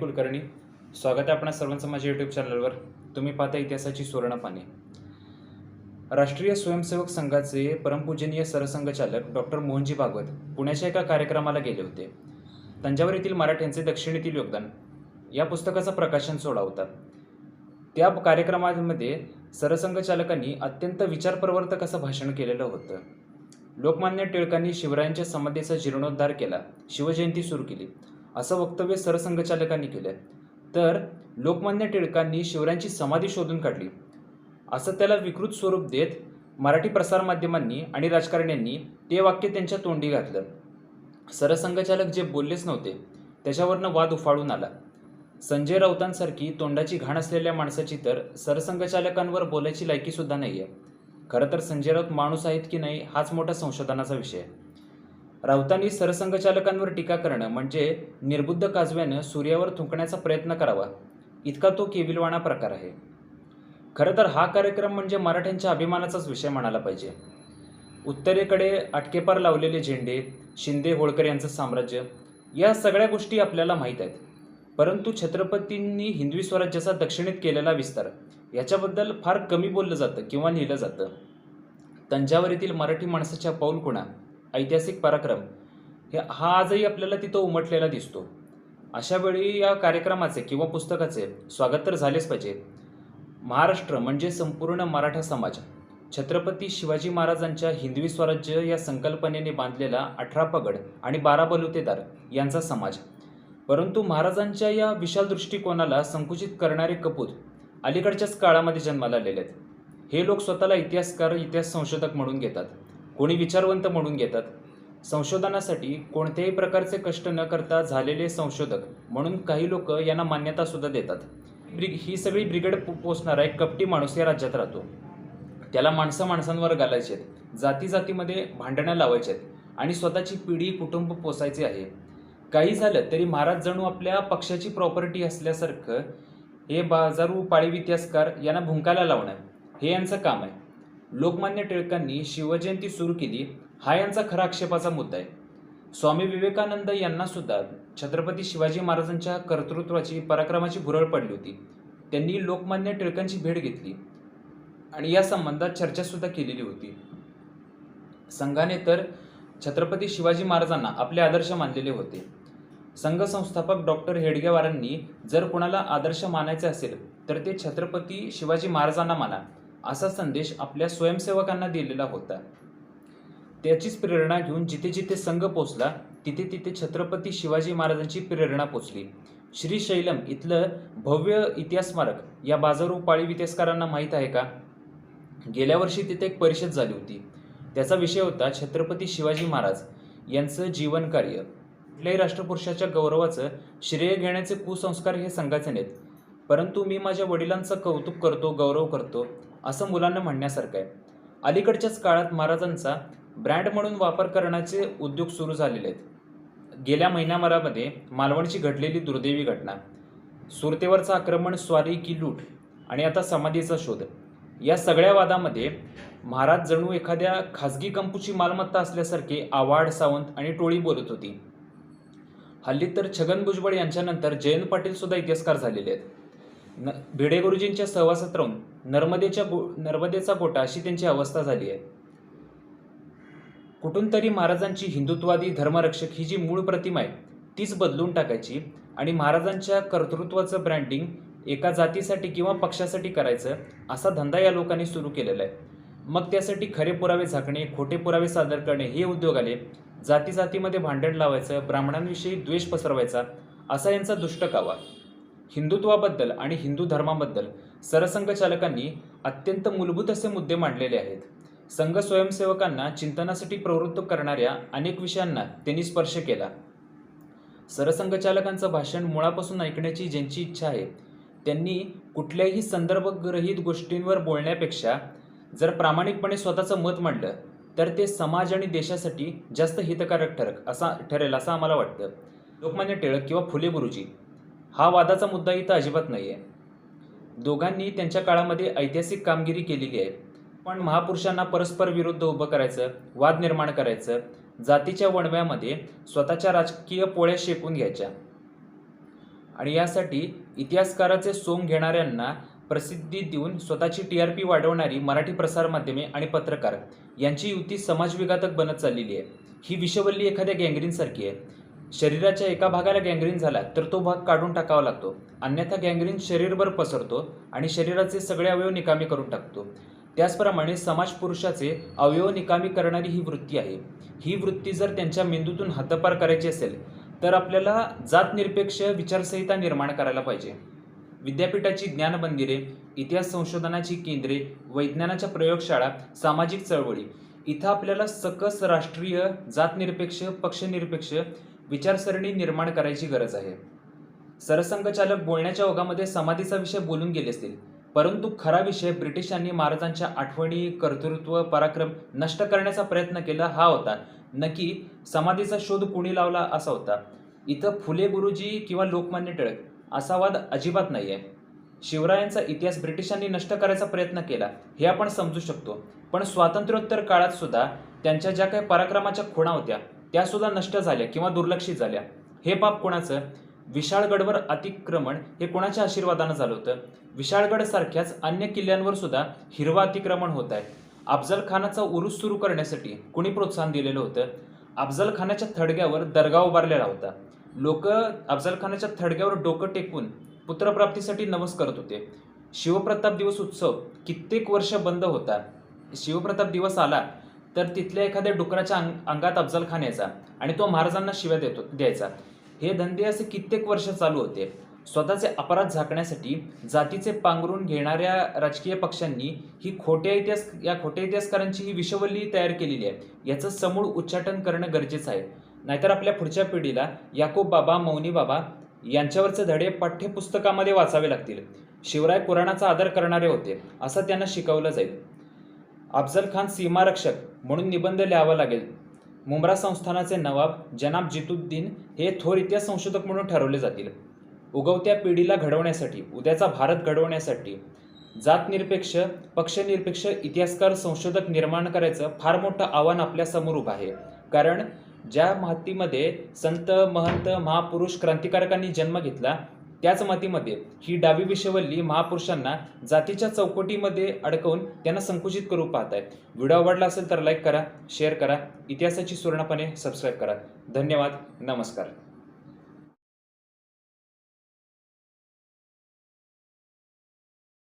कुलकर्णी स्वागत आहे आपण सर्वांचं माझ्या यूट्यूब चॅनलवर तुम्ही पाहता इतिहासाची सुवर्णपाने. राष्ट्रीय स्वयंसेवक संघाचे परमपूजनीय सरसंघचालक डॉक्टर मोहनजी भागवत पुण्याच्या एका कार्यक्रमाला गेले होते. तंजावर येथील मराठ्यांचे दक्षिणेतील योगदान या पुस्तकाचं प्रकाशन सोहळा होता. त्या कार्यक्रमामध्ये सरसंघचालकांनी अत्यंत विचारप्रवर्तक असं भाषण केलेलं होतं. लोकमान्य टिळकांनी शिवरायांच्या समाधीचा जीर्णोद्धार केला. शिवजयंती सुरू केली. असं वक्तव्य सरसंघचालकांनी केलं तर लोकमान्य टिळकांनी शिवरायांची समाधी शोधून काढली. असं त्याला विकृत स्वरूप देत मराठी प्रसारमाध्यमांनी आणि राजकारण्यांनी ते वाक्य त्यांच्या तोंडी घातलं. सरसंघचालक जे बोललेच नव्हते त्याच्यावरनं वाद उफाळून आला. संजय राऊतांसारखी तोंडाची घाण असलेल्या माणसाची तर सरसंघचालकांवर बोलायची लायकीसुद्धा नाही आहे खरं तर संजय राऊत माणूस आहेत की नाही हाच मोठा संशोधनाचा विषय आहे. राऊतांनी सरसंघचालकांवर टीका करणं म्हणजे निर्बुद्ध काजव्यानं सूर्यावर थुंकण्याचा प्रयत्न करावा. इतका तो केविलवाणा प्रकार आहे. खरं तर हा कार्यक्रम म्हणजे मराठ्यांच्या अभिमानाचाच विषय म्हणायला पाहिजे. उत्तरेकडे अटकेपार लावलेले झेंडे शिंदे होळकर यांचं साम्राज्य या सगळ्या गोष्टी आपल्याला माहीत आहेत. परंतु छत्रपतींनी हिंदवी स्वराज्याचा दक्षिणेत केलेला विस्तार याच्याबद्दल फार कमी बोललं जातं किंवा लिहिलं जातं. तंजावर येथील मराठी माणसाच्या पाऊलखुणा ऐतिहासिक पराक्रम. हे हा आजही आपल्याला तिथं उमटलेला दिसतो. अशा वेळी या कार्यक्रमाचे किंवा पुस्तकाचे स्वागत तर झालेच पाहिजे. महाराष्ट्र म्हणजे संपूर्ण मराठा समाज. छत्रपती शिवाजी महाराजांच्या हिंदवी स्वराज्य या संकल्पनेने बांधलेला अठरा पगड आणि बारा बलुतेदार यांचा समाज. परंतु महाराजांच्या या विशाल दृष्टिकोनाला संकुचित करणारे कपूत अलीकडच्याच काळामध्ये जन्माला आलेले आहेत. हे लोक स्वतःला इतिहासकार इतिहास संशोधक म्हणून घेतात. कोणी विचारवंत म्हणून घेतात. संशोधनासाठी कोणत्याही प्रकारचे कष्ट न करता झालेले संशोधक म्हणून काही लोक यांना मान्यता सुद्धा देतात. ब्रिग ही सगळी ब्रिगेड पो- पोचणारा एक कपटी माणूस या राज्यात राहतो. त्याला माणसं माणसांवर घालायचे आहेत. जाती जातीमध्ये भांडणं लावायचे आहेत आणि स्वतःची पिढी कुटुंब पोसायचे आहे. काही झालं तरी महाराज जणू आपल्या पक्षाची प्रॉपर्टी असल्यासारखं हे बाजारू पाळीव इतिहासकार यांना भुंकायला लावणं हे यांचं काम आहे. लोकमान्य टिळकांनी शिवजयंती सुरू केली हा यांचा खरा आक्षेपाचा मुद्दा आहे. स्वामी विवेकानंद यांना सुद्धा छत्रपती शिवाजी महाराजांच्या कर्तृत्वाची पराक्रमाची भुरळ पडली होती. त्यांनी लोकमान्य टिळकांची भेट घेतली आणि या संबंधात चर्चासुद्धा केलेली होती. संघाने तर छत्रपती शिवाजी महाराजांना आपले आदर्श मानलेले होते. संघ संस्थापक डॉक्टर हेडगेवारांनी जर कोणाला आदर्श मानायचे असेल तर ते छत्रपती शिवाजी महाराजांना माना. असा संदेश आपल्या स्वयंसेवकांना दिलेला होता. त्याचीच प्रेरणा घेऊन जिथे जिथे संघ पोचला तिथे तिथे छत्रपती शिवाजी महाराजांची प्रेरणा पोचली श्रीशैलम इथलं भव्य इतिहास स्मारक या बाजारू पाळीव इतिहासकारांना माहीत आहे का? गेल्या वर्षी तिथे एक परिषद झाली होती. त्याचा विषय होता छत्रपती शिवाजी महाराज यांचं जीवन कार्य. कुठल्याही राष्ट्रपुरुषाच्या गौरवाचं श्रेय घेण्याचे कुसंस्कार हे संघाचे नाहीत. परंतु मी माझ्या वडिलांचं कौतुक करतो गौरव करतो. असं मुलांना म्हणण्यासारखं आहे. अलीकडच्याच काळात महाराजांचा ब्रँड म्हणून वापर करण्याचे उद्योग सुरू झालेले आहेत. गेल्या महिनाभरामध्ये मालवणची घडलेली दुर्दैवी घटना सुरतेवरचं आक्रमण स्वारी की लूट आणि आता समाधीचा शोध या सगळ्या वादामध्ये महाराज जणू एखाद्या खाजगी कंपूची मालमत्ता असल्यासारखे आवाड सावंत आणि टोळी बोलत होती. हल्ली तर छगन भुजबळ यांच्यानंतर जयंत पाटील सुद्धा इतिहासकार झालेले आहेत. न भिडे गुरुजींच्या सहवासात राहून नर्मदेच्या गो नर्मदेचा गोटा अशी त्यांची अवस्था झाली आहे. कुठून तरी महाराजांची हिंदुत्वादी धर्मरक्षक ही जी मूळ प्रतिमा आहे तीच बदलून टाकायची आणि महाराजांच्या कर्तृत्वाचं ब्रँडिंग एका जातीसाठी किंवा पक्षासाठी करायचं असा धंदा या लोकांनी सुरू केलेला आहे. मग त्यासाठी खरे पुरावे झाकणे खोटे पुरावे सादर करणे हे उद्योग आले. जाती जातीमध्ये भांडण लावायचं ब्राह्मणांविषयी द्वेष पसरवायचा असा यांचा दुष्ट कावा. हिंदुत्वाबद्दल आणि हिंदू धर्माबद्दल सरसंघचालकांनी अत्यंत मूलभूत असे मुद्दे मांडलेले आहेत. संघ स्वयंसेवकांना चिंतनासाठी प्रवृत्त करणाऱ्या अनेक विषयांना त्यांनी स्पर्श केला. सरसंघचालकांचं भाषण मुळापासून ऐकण्याची ज्यांची इच्छा आहे त्यांनी कुठल्याही संदर्भग्रहित गोष्टींवर बोलण्यापेक्षा जर प्रामाणिकपणे स्वतःचं मत मांडलं तर ते समाज आणि देशासाठी जास्त हितकारक ठरक असा ठरेल असं आम्हाला वाटतं. लोकमान्य टिळक किंवा फुले गुरुजी हा वादाचा मुद्दा इथं अजिबात नाही आहे दोघांनी त्यांच्या काळामध्ये ऐतिहासिक कामगिरी केलेली आहे. पण महापुरुषांना परस्पर विरुद्ध उभं करायचं वाद निर्माण करायचं जातीच्या वणव्यामध्ये स्वतःच्या राजकीय पोळ्या शेकून घ्यायच्या. आणि यासाठी इतिहासकाराचे सोंग घेणाऱ्यांना प्रसिद्धी देऊन स्वतःची टी आर पी वाढवणारी मराठी प्रसारमाध्यमे आणि पत्रकार यांची युती समाजविघातक बनत चाललेली आहे. ही विषवल्ली एखाद्या गँग्रीनसारखी आहे. शरीराच्या एका भागाला गँग्रीन झाला तर तो भाग काढून टाकावा लागतो. अन्यथा गँग्रीन शरीरभर पसरतो आणि शरीराचे सगळे अवयव निकामी करून टाकतो. त्याचप्रमाणे समाज पुरुषाचे अवयव निकामी करणारी ही वृत्ती आहे. ही वृत्ती जर त्यांच्या मेंदूतून हद्दपार करायची असेल तर आपल्याला जातनिरपेक्ष विचारसंहिता निर्माण करायला पाहिजे. विद्यापीठाची ज्ञान मंदिरे इतिहास संशोधनाची केंद्रे वैज्ञानाच्या प्रयोगशाळा सामाजिक चळवळी इथं आपल्याला सकस राष्ट्रीय जातनिरपेक्ष पक्षनिरपेक्ष विचारसरणी निर्माण करायची गरज आहे. सरसंघचालक बोलण्याच्या ओघामध्ये समाधीचा विषय बोलून गेले असतील परंतु खरा विषय ब्रिटिशांनी महाराजांच्या आठवणी कर्तृत्व पराक्रम नष्ट करण्याचा प्रयत्न केला हा होता. नक्की समाधीचा शोध कुणी लावला असा होता? इथं फुले गुरुजी किंवा लोकमान्य टिळक असा वाद अजिबात नाही आहे शिवरायांचा इतिहास ब्रिटिशांनी नष्ट करायचा प्रयत्न केला हे आपण समजू शकतो. पण स्वातंत्र्योत्तर काळात सुद्धा त्यांच्या ज्या काही पराक्रमाच्या खुणा होत्या त्यासुद्धा नष्ट झाल्या किंवा दुर्लक्षित झाल्या. हे पाप कोणाचं? विशाळगडवर अतिक्रमण हे कोणाच्या आशीर्वादानं झालं होतं? विशाळगड सारख्याच अन्य किल्ल्यांवर सुद्धा हिरवा अतिक्रमण होत आहे. अफजल खानाचा उरूस सुरू करण्यासाठी कुणी प्रोत्साहन दिलेलं होतं? अफजल खानाच्या थडग्यावर दर्गा उभारलेला होता. लोक अफजल खानाच्या थडग्यावर डोकं टेकून पुत्रप्राप्तीसाठी नवस करत होते. शिवप्रताप दिवस उत्सव कित्येक वर्ष बंद होता. शिवप्रताप दिवस आला. तर तिथल्या एखाद्या डुकराच्या अंग अंगात अफजल खान यायचा आणि तो महाराजांना शिव्या देतो द्यायचा. हे धंदे असे कित्येक वर्ष चालू होते. स्वतःचे अपराध झाकण्यासाठी जातीचे पांघरून घेणाऱ्या राजकीय पक्षांनी ही खोट्या इतिहास या खोट्या इतिहासकारांची ही विषवल्ली तयार केलेली आहे. याचं समूळ उच्चाटन करणं गरजेचं आहे. नाहीतर आपल्या पुढच्या पिढीला याकोब बाबा मौनी बाबा यांच्यावरचे धडे पाठ्यपुस्तकामध्ये वाचावे लागतील. शिवराय पुराणाचा आदर करणारे होते असं त्यांना शिकवलं जाईल. अफजल खान सीमारक्षक म्हणून निबंध लिहावा लागेल. मुंब्रा संस्थानाचे नवाब जनाब जितुद्दीन हे थोर इतिहास संशोधक म्हणून ठरवले जातील. उगवत्या पिढीला घडवण्यासाठी उद्याचा भारत घडवण्यासाठी जातनिरपेक्ष पक्षनिरपेक्ष इतिहासकार संशोधक निर्माण करायचं फार मोठं आव्हान आपल्यासमोर उभं आहे. कारण ज्या मातीमध्ये संत महंत महापुरुष क्रांतिकारकांनी जन्म घेतला त्याच मातीमध्ये ही डावी विषवल्ली महापुरुषांना जातीच्या चौकटीमध्ये अडकवून त्यांना संकुचित करू पाहत आहे व्हिडिओ आवडला असेल तर लाईक करा शेअर करा. इतिहासाची सुवर्णपणे सबस्क्राईब करा. धन्यवाद. नमस्कार.